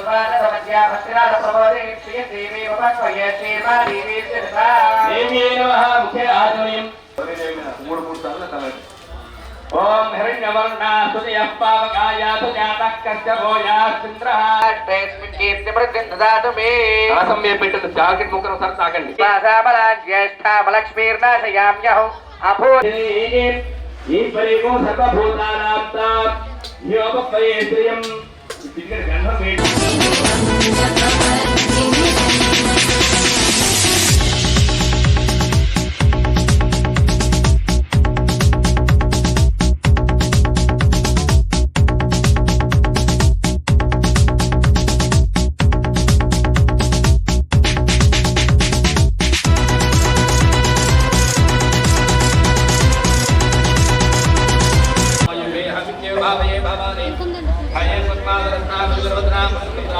ప్రగణా త్రిచక్రసంచారిణీ మాంగళ్య మహాదేవాసతి రాజాది సింధూరిణి పరివారేణ కామదేవతా శ్రోణి గంగాపదయే నమః గురువే నమః ధ్యాయామి సమర్పయామః ఆవాహయామి అక్షతమేధి కామావహ జాతవేదాల కీర్తనగామి ఏవరత్నజల సింహాసన సమర్పయామి ఓం హిరణ్యవర్ణాసుయ పావకాయాసు జాతః కర్జభోయాసింద్రః రసం పెట్టిన జాకెట్ ముక్కను ఒకసారి తాకండి ఈశ్వరీకో సర్వభూతానాం తాం యోగపయే శ్రియం ఇక్కడ గంధం వేడి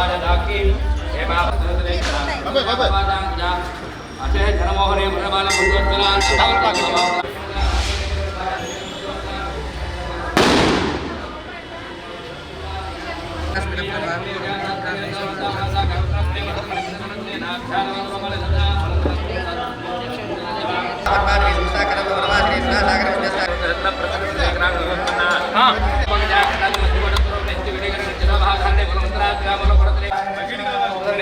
రాజదాకిం అసే ధనమోహనే వరమాల ముందు గ్రామంలో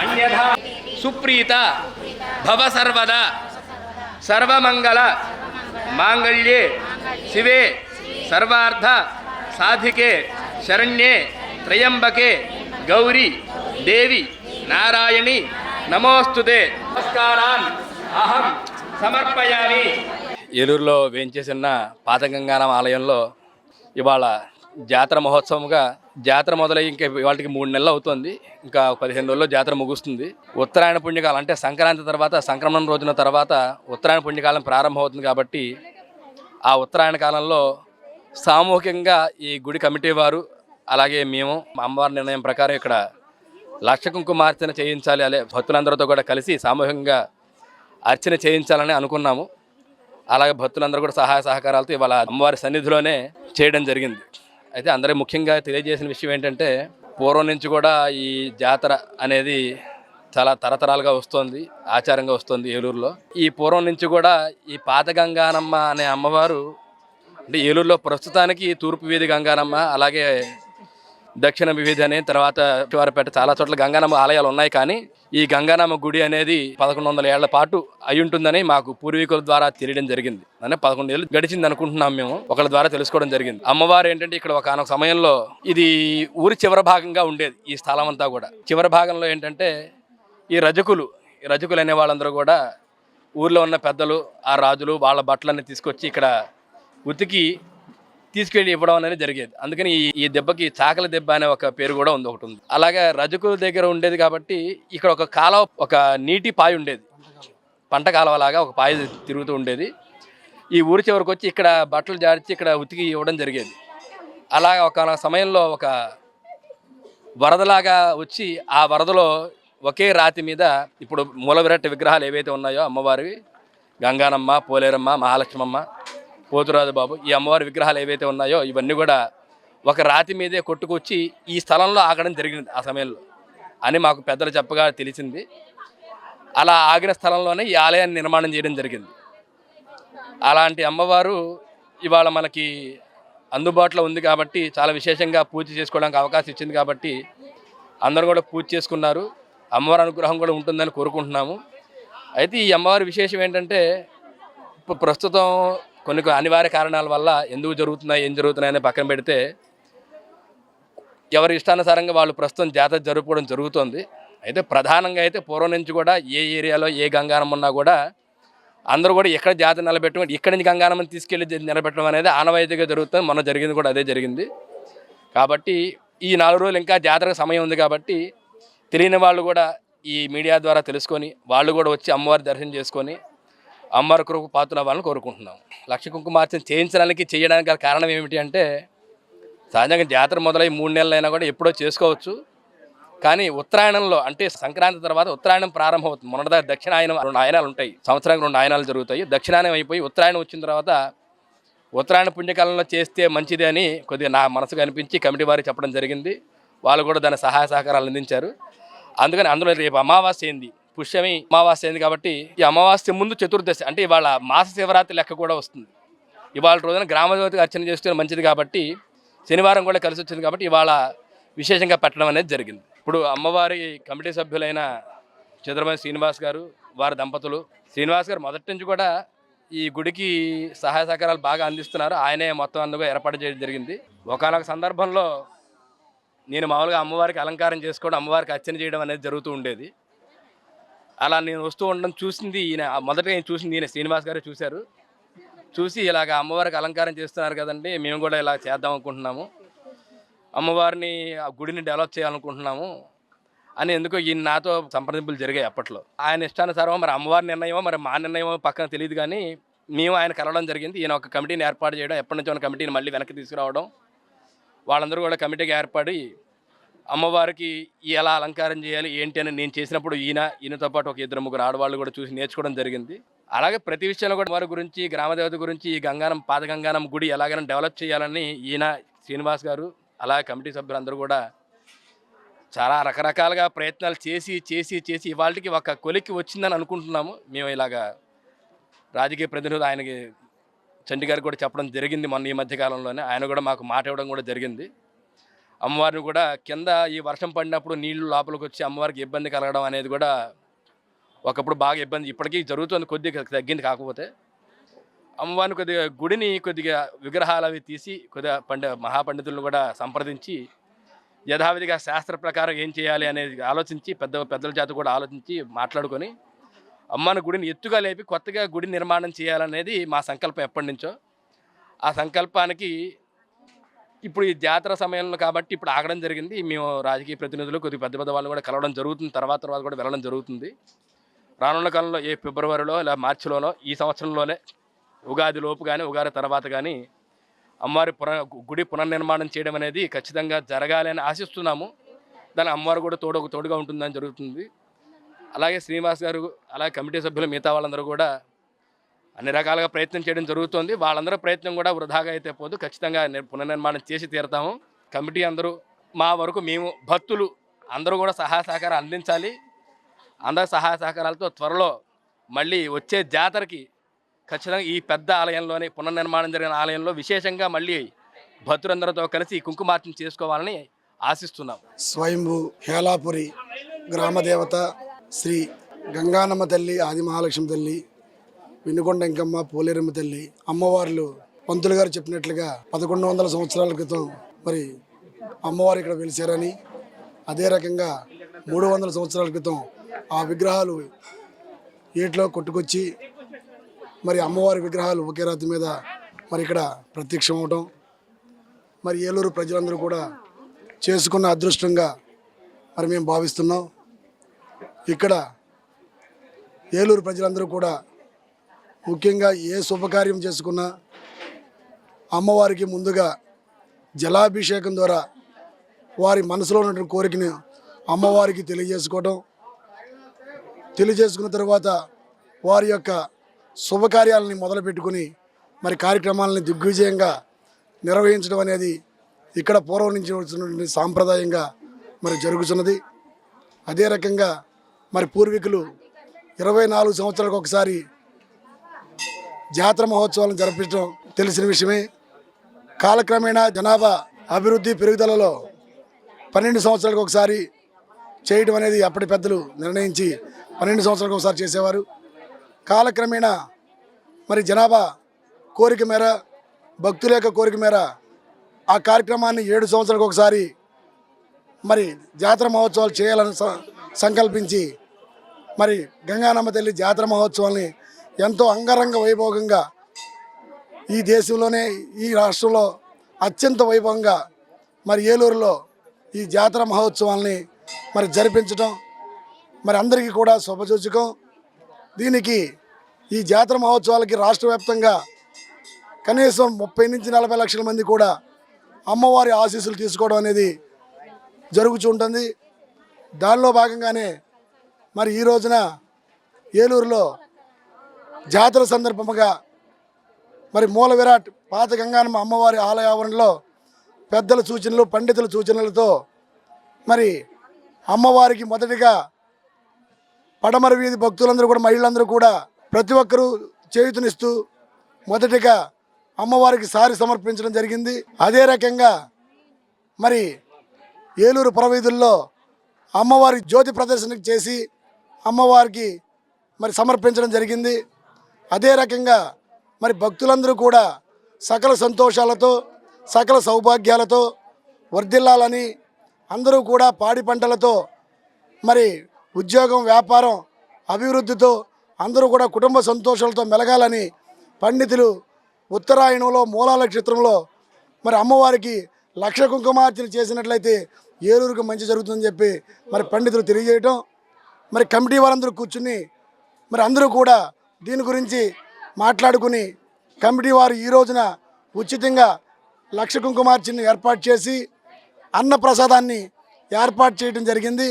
అన్యథా సుప్రీత భవ సర్వదా సర్వమంగళ మాంగళ్యే శివే సర్వార్థ సాధికే శరణ్యే త్రయంబకే గౌరీ దేవి నారాయణి నమోస్తుతే. నమస్కారాన్ అహం. సమర్పయాలి ఏలూరులో వేయించేసిన పాతగంగారామ ఆలయంలో ఇవాళ జాతర మహోత్సవంగా జాతర మొదలై ఇంకా ఇవాళకి మూడు నెలలు అవుతుంది. ఇంకా పదిహేను రోజుల్లో జాతర ముగుస్తుంది. ఉత్తరాయణ పుణ్యకాలం అంటే సంక్రాంతి తర్వాత సంక్రమణ రోజున తర్వాత ఉత్తరాయణ పుణ్యకాలం ప్రారంభమవుతుంది కాబట్టి ఆ ఉత్తరాయణ కాలంలో సామూహికంగా ఈ గుడి కమిటీ వారు అలాగే మేము మా అమ్మవారి నిర్ణయం ప్రకారం ఇక్కడ లక్ష కుంకుమార్చన చేయించాలి అనే భక్తులందరితో కూడా కలిసి సామూహికంగా అర్చన చేయించాలని అనుకున్నాము. అలాగే భక్తులందరూ కూడా సహాయ సహకారాలతో ఇవాళ అమ్మవారి సన్నిధిలోనే చేయడం జరిగింది. అయితే అందరూ ముఖ్యంగా తెలియజేసిన విషయం ఏంటంటే పూర్వం నుంచి కూడా ఈ జాతర అనేది చాలా తరతరాలుగా వస్తుంది ఆచారంగా వస్తుంది ఏలూరులో. ఈ పూర్వం నుంచి కూడా ఈ పాత గంగానమ్మ అనే అమ్మవారు అంటే ఏలూరులో ప్రస్తుతానికి తూర్పు వీధి గంగానమ్మ అలాగే దక్షిణ వివిధ అని తర్వాత శివారపేట చాలా చోట్ల గంగానమ్మ ఆలయాలు ఉన్నాయి కానీ ఈ గంగానమ్మ గుడి అనేది పదకొండు వందల ఏళ్ళ పాటు అయి ఉంటుందని మాకు పూర్వీకుల ద్వారా తెలియడం జరిగింది. అంటే పదకొండు ఏళ్ళు గడిచింది అనుకుంటున్నాం మేము ఒకళ్ళ ద్వారా తెలుసుకోవడం జరిగింది. అమ్మవారు ఏంటంటే ఇక్కడ ఒక అనొక సమయంలో ఇది ఊరి చివరి భాగంగా ఉండేది ఈ స్థలం అంతా కూడా. చివరి భాగంలో ఏంటంటే ఈ రజకులు ఈ రజకులు అనే వాళ్ళందరూ కూడా ఊర్లో ఉన్న పెద్దలు ఆ రాజులు వాళ్ళ బట్టలన్నీ తీసుకొచ్చి ఇక్కడ ఉతికి తీసుకెళ్ళి ఇవ్వడం అనేది జరిగేది. అందుకని ఈ దెబ్బకి చాకలి దెబ్బ అనే ఒక పేరు కూడా ఉంది ఒకటి ఉంది. అలాగే రజకుల దగ్గర ఉండేది కాబట్టి ఇక్కడ ఒక కాలువ ఒక నీటి పాయ ఉండేది. పంట కాలువలాగా ఒక పాయ తిరుగుతూ ఉండేది. ఈ ఊరి చివరికి వచ్చి ఇక్కడ బట్టలు జాడిచి ఇక్కడ ఉతికి ఇవ్వడం జరిగేది. అలా ఒక సమయంలో ఒక వరదలాగా వచ్చి ఆ వరదలో ఒకే రాతి మీద ఇప్పుడు మూల విగ్రహాలు ఏవైతే ఉన్నాయో అమ్మవారివి గంగానమ్మ పోలేరమ్మ మహాలక్ష్మమ్మ పోతురాజు బాబు ఈ అమ్మవారి విగ్రహాలు ఏవైతే ఉన్నాయో ఇవన్నీ కూడా ఒక రాతి మీదే కొట్టుకొచ్చి ఈ స్థలంలో ఆగడం జరిగింది ఆ సమయంలో అని మాకు పెద్దలు చెప్పగా తెలిసింది. అలా ఆగిన స్థలంలోనే ఈ ఆలయాన్ని నిర్మాణం చేయడం జరిగింది. అలాంటి అమ్మవారు ఇవాళ మనకి అందుబాటులో ఉంది కాబట్టి చాలా విశేషంగా పూజ చేసుకోవడానికి అవకాశం ఇచ్చింది కాబట్టి అందరూ కూడా పూజ చేసుకున్నారు. అమ్మవారి అనుగ్రహం కూడా ఉంటుందని కోరుకుంటున్నాము. అయితే ఈ అమ్మవారి విశేషం ఏంటంటే ఇప్పుడు ప్రస్తుతం కొన్ని అనివార్య కారణాల వల్ల ఎందుకు జరుగుతున్నాయి ఏం జరుగుతున్నాయని పక్కన పెడితే ఎవరి ఇష్టానుసారంగా వాళ్ళు ప్రస్తుతం జాతర జరుపుకోవడం జరుగుతోంది. అయితే ప్రధానంగా అయితే పూర్వం నుంచి కూడా ఏ ఏరియాలో ఏ గంగారం ఉన్నా కూడా అందరూ కూడా ఎక్కడ జాతర నిలబెట్టడం ఇక్కడి నుంచి గంగానమ్మని తీసుకెళ్ళి నిలబెట్టడం అనేది ఆనవాయితీగా జరుగుతుంది. మొన్న జరిగింది కూడా అదే జరిగింది. కాబట్టి ఈ నాలుగు రోజులు ఇంకా జాతరకు సమయం ఉంది కాబట్టి తెలియని వాళ్ళు కూడా ఈ మీడియా ద్వారా తెలుసుకొని వాళ్ళు కూడా వచ్చి అమ్మవారి దర్శనం చేసుకొని అమ్మవారి కొరకు పాత్ర అవ్వాలని కోరుకుంటున్నాం. లక్ష కుంకుమార్చన చేయించడానికి చేయడానికి గల కారణం ఏమిటి అంటే సహజంగా జాతర మొదలై మూడు నెలలు అయినా కూడా ఎప్పుడో చేసుకోవచ్చు. కానీ ఉత్తరాయణంలో అంటే సంక్రాంతి తర్వాత ఉత్తరాయణం ప్రారంభమవుతుంది. మొన్నట దక్షిణాయనం రెండు ఆయనాలు ఉంటాయి. సంవత్సరానికి రెండు ఆయనాలు జరుగుతాయి. దక్షిణాయనం అయిపోయి ఉత్తరాయణం వచ్చిన తర్వాత ఉత్తరాయణ పుణ్యకాలంలో చేస్తే మంచిది అని కొద్దిగా నా మనసుకు అనిపించి కమిటీ వారికి చెప్పడం జరిగింది. వాళ్ళు కూడా దాని సహాయ సహకారాలు అందించారు. అందుకని అందులో రేపు అమావాస్య ఏంది పుష్యమి అమావాస్య అయింది కాబట్టి ఈ అమావాస్య ముందు చతుర్దశి అంటే ఇవాళ మాస శివరాత్రి లెక్క కూడా వస్తుంది. ఇవాళ రోజున గ్రామదేవతకి అర్చన చేస్తే మంచిది కాబట్టి శనివారం కూడా కలిసి వచ్చింది కాబట్టి ఇవాళ విశేషంగా పెట్టడం అనేది జరిగింది. ఇప్పుడు అమ్మవారి కమిటీ సభ్యులైన చంద్రమణి శ్రీనివాస్ గారు వారి దంపతులు శ్రీనివాస్ గారు మొదటి నుంచి కూడా ఈ గుడికి సహాయ సహకారాలు బాగా అందిస్తున్నారు. ఆయనే మొత్తం అందుగా ఏర్పాటు చేయడం జరిగింది. ఒకనొక సందర్భంలో నేను మామూలుగా అమ్మవారికి అలంకారం చేసుకోవడం అమ్మవారికి అర్చన చేయడం అనేది జరుగుతూ ఉండేది. అలా నేను వస్తూ ఉండడం చూసింది ఈయన. మొదటగా నేను చూసింది ఈయన శ్రీనివాస్ గారు చూశారు. చూసి ఇలాగ అమ్మవారికి అలంకారం చేస్తున్నారు కదండి మేము కూడా ఇలా చేద్దాం అనుకుంటున్నాము. అమ్మవారిని ఆ గుడిని డెవలప్ చేయాలనుకుంటున్నాము అని ఎందుకో ఈయన నాతో సంప్రదింపులు జరిగాయి అప్పట్లో. ఆయన ఇష్టానుసారం మరి అమ్మవారి నిర్ణయమో మరి మా నిర్ణయమో పక్కన తెలియదు కానీ మేము ఆయన కలవడం జరిగింది. ఈయన ఒక కమిటీని ఏర్పాటు చేయడం ఎప్పటి నుంచో ఉన్న కమిటీని మళ్ళీ వెనక్కి తీసుకురావడం వాళ్ళందరూ కూడా కమిటీకి ఏర్పడి అమ్మవారికి ఎలా అలంకారం చేయాలి ఏంటి అని నేను చేసినప్పుడు ఈయన ఈయనతో పాటు ఒక ఇద్దరు ముగ్గురు ఆడవాళ్ళు కూడా చూసి నేర్చుకోవడం జరిగింది. అలాగే ప్రతి విషయంలో కూడా వారి గురించి గ్రామదేవత గురించి ఈ గంగానం పాత గంగానం గుడి ఎలాగైనా డెవలప్ చేయాలని ఈయన శ్రీనివాస్ గారు అలాగే కమిటీ సభ్యులందరూ కూడా చాలా రకరకాలుగా ప్రయత్నాలు చేసి చేసి చేసి ఇవాళకి ఒక కొలిక్కి వచ్చిందని అనుకుంటున్నాము. మేము ఇలాగా రాజకీయ ప్రతినిధులు ఆయనకి చంటి గారు కూడా చెప్పడం జరిగింది మొన్న ఈ మధ్యకాలంలోనే. ఆయన కూడా మాకు మాట ఇవ్వడం కూడా జరిగింది. అమ్మవారిని కూడా కింద ఈ వర్షం పడినప్పుడు నీళ్ళు లోపలికి వచ్చి అమ్మవారికి ఇబ్బంది కలగడం అనేది కూడా ఒకప్పుడు బాగా ఇబ్బంది. ఇప్పటికీ జరుగుతుంది. కొద్దిగా తగ్గింది. కాకపోతే అమ్మవారిని కొద్దిగా గుడిని కొద్దిగా విగ్రహాలు అవి తీసి కొద్దిగా పండి మహాపండితులను కూడా సంప్రదించి యథావిధిగా శాస్త్ర ప్రకారం ఏం చేయాలి అనేది ఆలోచించి పెద్ద పెద్దల జాతి కూడా ఆలోచించి మాట్లాడుకొని అమ్మని గుడిని ఎత్తుగా లేపి కొత్తగా గుడి నిర్మాణం చేయాలనేది మా సంకల్పం ఎప్పటి నుంచో. ఆ సంకల్పానికి ఇప్పుడు ఈ జాతర సమయంలో కాబట్టి ఇప్పుడు ఆగడం జరిగింది. మేము రాజకీయ ప్రతినిధులు కొద్దిగా పెద్ద పెద్ద వాళ్ళు కూడా కలవడం జరుగుతుంది. తర్వాత తర్వాత కూడా వెళ్ళడం జరుగుతుంది. రానున్న కాలంలో ఏ ఫిబ్రవరిలో లేదా మార్చిలోనో ఈ సంవత్సరంలోనే ఉగాది లోపు కానీ ఉగాది తర్వాత కానీ అమ్మవారి పున గుడి పునర్నిర్మాణం చేయడం అనేది ఖచ్చితంగా జరగాలని ఆశిస్తున్నాము. దాని అమ్మవారు కూడా తోడు తోడుగా ఉంటుందని జరుగుతుంది. అలాగే శ్రీనివాస్ గారు అలాగే కమిటీ సభ్యులు మిగతా వాళ్ళందరూ కూడా అన్ని రకాలుగా ప్రయత్నం చేయడం జరుగుతుంది. వాళ్ళందరూ ప్రయత్నం కూడా వృధాగా అయితే పోదు. ఖచ్చితంగా పునర్నిర్మాణం చేసి తీరుతాము. కమిటీ అందరూ మా వరకు మేము భక్తులు అందరూ కూడా సహాయ సహకారం అందించాలి. అందరి సహాయ సహకారాలతో త్వరలో మళ్ళీ వచ్చే జాతరకి ఖచ్చితంగా ఈ పెద్ద ఆలయంలోనే పునర్నిర్మాణం జరిగిన ఆలయంలో విశేషంగా మళ్ళీ భక్తులందరితో కలిసి కుంకుమార్చన చేసుకోవాలని ఆశిస్తున్నాం. స్వయంభు హేలాపురి గ్రామదేవత శ్రీ గంగానమ్మ తల్లి ఆది మహాలక్ష్మి తల్లి వినుకొండ ఇంకమ్మ పోలేరమ్మ తల్లి అమ్మవార్లు పంతులు గారు చెప్పినట్లుగా పదకొండు వందల సంవత్సరాల క్రితం మరి అమ్మవారు ఇక్కడ వెలిసారని అదే రకంగా మూడు వందల సంవత్సరాల క్రితం ఆ విగ్రహాలు ఏట్లో కొట్టుకొచ్చి మరి అమ్మవారి విగ్రహాలు ఒకే రాతి మీద మరి ఇక్కడ ప్రత్యక్షం అవటం మరి ఏలూరు ప్రజలందరూ కూడా చేసుకున్న అదృష్టంగా మరి మేము భావిస్తున్నాం. ఇక్కడ ఏలూరు ప్రజలందరూ కూడా ముఖ్యంగా ఏ శుభకార్యం చేసుకున్నా అమ్మవారికి ముందుగా జలాభిషేకం ద్వారా వారి మనసులో ఉన్నటువంటి కోరికని అమ్మవారికి తెలియజేసుకోవడం తెలియజేసుకున్న తర్వాత వారి యొక్క శుభకార్యాలని మొదలుపెట్టుకుని మరి కార్యక్రమాలని దిగ్విజయంగా నిర్వహించడం అనేది ఇక్కడ పూర్వం నుంచి వచ్చినటువంటి సాంప్రదాయంగా మరి జరుగుతున్నది. అదే రకంగా మరి పూర్వీకులు ఇరవై నాలుగు సంవత్సరాలకు ఒకసారి జాతర మహోత్సవాలను జరిపించడం తెలిసిన విషయమే. కాలక్రమేణా జనాభా అభివృద్ధి పెరుగుదలలో పన్నెండు సంవత్సరాలకు ఒకసారి చేయడం అనేది అప్పటి పెద్దలు నిర్ణయించి పన్నెండు సంవత్సరాలకు ఒకసారి చేసేవారు. కాలక్రమేణా మరి జనాభా కోరిక మేర భక్తుల యొక్క కోరిక మేర ఆ కార్యక్రమాన్ని ఏడు సంవత్సరాలకు ఒకసారి మరి జాతర మహోత్సవాలు చేయాలని సంకల్పించి మరి గంగానమ్మ తల్లి జాతర మహోత్సవాల్ని ఎంతో అంగరంగ వైభోగంగా ఈ దేశంలోనే ఈ రాష్ట్రంలో అత్యంత వైభవంగా మరి ఏలూరులో ఈ జాతర మహోత్సవాల్ని మరి జరిపించడం మరి అందరికీ కూడా శుభసూచకం. దీనికి ఈ జాతర మహోత్సవాలకి రాష్ట్ర వ్యాప్తంగా కనీసం ముప్పై నుంచి నలభై లక్షల మంది కూడా అమ్మవారి ఆశీస్సులు తీసుకోవడం అనేది జరుగుతుంటుంది దానిలో భాగంగానే మరి ఈ రోజున ఏలూరులో జాతర సందర్భముగా మరి మూల విరాట్ పాత గంగానమ్మ అమ్మవారి ఆలయ ఆవరణలో పెద్దల సూచనలు పండితుల సూచనలతో మరి అమ్మవారికి మొదటిగా పడమర వీధి భక్తులందరూ కూడా మహిళలందరూ కూడా ప్రతి ఒక్కరూ చేయుతనిస్తూ మొదటిగా అమ్మవారికి సారి సమర్పించడం జరిగింది. అదే రకంగా మరి ఏలూరు పురవీధుల్లో అమ్మవారి జ్యోతి ప్రదర్శన చేసి అమ్మవారికి మరి సమర్పించడం జరిగింది. అదే రకంగా మరి భక్తులందరూ కూడా సకల సంతోషాలతో సకల సౌభాగ్యాలతో వర్ధిల్లాలని అందరూ కూడా పాడి పంటలతో మరి ఉద్యోగం వ్యాపారం అభివృద్ధితో అందరూ కూడా కుటుంబ సంతోషాలతో మెలగాలని పండితులు ఉత్తరాయణంలో మూలా నక్షత్రంలో మరి అమ్మవారికి లక్ష కుంకుమార్చన చేసినట్లయితే ఏలూరుకు మంచి జరుగుతుందని చెప్పి మరి పండితులు తెలియజేయటం మరి కమిటీ వారందరూ కూర్చుని మరి అందరూ కూడా దీని గురించి మాట్లాడుకుని కమిటీ వారు ఈ రోజున ఉచితంగా లక్ష కుంకుమార్చిని ఏర్పాటు చేసి అన్న ప్రసాదాన్ని ఏర్పాటు చేయడం జరిగింది.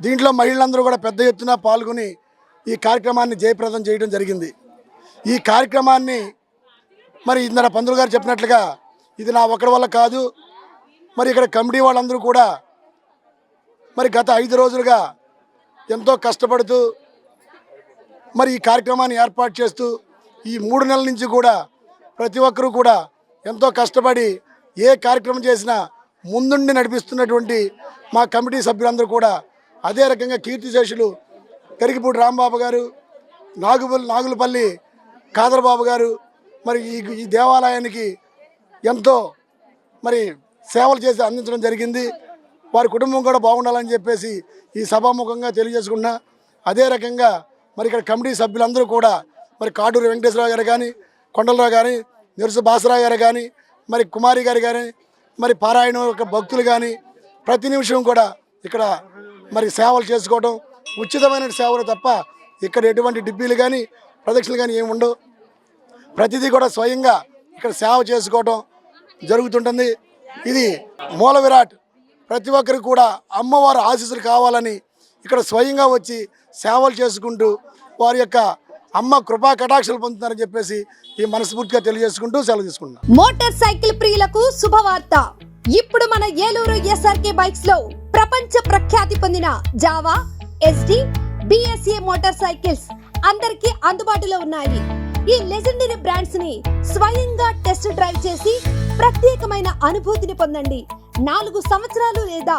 దీంట్లో మహిళలందరూ కూడా పెద్ద ఎత్తున పాల్గొని ఈ కార్యక్రమాన్ని జయప్రదం చేయడం జరిగింది. ఈ కార్యక్రమాన్ని మరి ఇందర పంతులు గారు చెప్పినట్లుగా ఇది నా ఒకరి వల్ల కాదు. మరి ఇక్కడ కమిటీ వాళ్ళందరూ కూడా మరి గత ఐదు రోజులుగా ఎంతో కష్టపడుతూ మరి ఈ కార్యక్రమాన్ని ఏర్పాటు చేస్తూ ఈ మూడు నెలల నుంచి కూడా ప్రతి ఒక్కరూ కూడా ఎంతో కష్టపడి ఏ కార్యక్రమం చేసినా ముందుండి నడిపిస్తున్నటువంటి మా కమిటీ సభ్యులందరూ కూడా అదే రకంగా కీర్తిశేషులు పెరిగిపూడి రాంబాబు గారు నాగుపల్లి నాగులపల్లి కాదరబాబు గారు మరి ఈ ఈ దేవాలయానికి ఎంతో మరి సేవలు చేసి అందించడం జరిగింది. వారి కుటుంబం కూడా బాగుండాలని చెప్పేసి ఈ సభాముఖంగా తెలియజేసుకున్నా. అదే రకంగా మరి ఇక్కడ కమిటీ సభ్యులందరూ కూడా మరి కాటూరి వెంకటేశ్వరరావు గారు కానీ కొండలరావు కానీ నిరుసు బాసరావు గారు కానీ మరి కుమారి గారు కానీ మరి పారాయణం యొక్క భక్తులు కానీ ప్రతి నిమిషం కూడా ఇక్కడ మరి సేవలు చేసుకోవడం ఉచితమైన సేవలు తప్ప ఇక్కడ ఎటువంటి డిబ్బీలు కానీ ప్రదక్షిణలు కానీ ఏమి ఉండవు. ప్రతిదీ కూడా స్వయంగా ఇక్కడ సేవ చేసుకోవడం జరుగుతుంటుంది. ఇది మూల విరాట్ ప్రతి ఒక్కరికి కూడా అమ్మవారి ఆశీస్సులు కావాలని ఇక్కడ స్వయంగా వచ్చి సేవలు చేసుకుంటూ వారి యొక్క అమ్మ కృపా కటాక్షలు పొందుతున్నారని చెప్పేసి ఈ మనస్ఫూర్తిగా తెలియజేసుకుంటూ సెలవు తీసుకుంటున్నాను మోటార్ సైకిల్ ప్రియులకు శుభవార్త. ఇప్పుడు మన ఏలూరు ఎస్ఆర్కే బైక్స్లో ప్రపంచ ప్రఖ్యాతి పొందిన Jawa Yezdi BSA motor cycles అందరికీ అందుబాటులో ఉన్నాయి. ఈ లెజెండరీ బ్రాండ్స్ని స్వయంగా టెస్ట్ డ్రైవ్ చేసి ప్రత్యేకమైన అనుభూతిని పొందండి. నాలుగు సంవత్సరాలు లేదా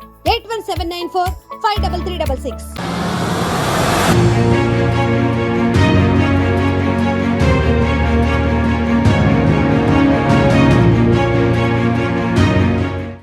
eight one seven nine four five double three double six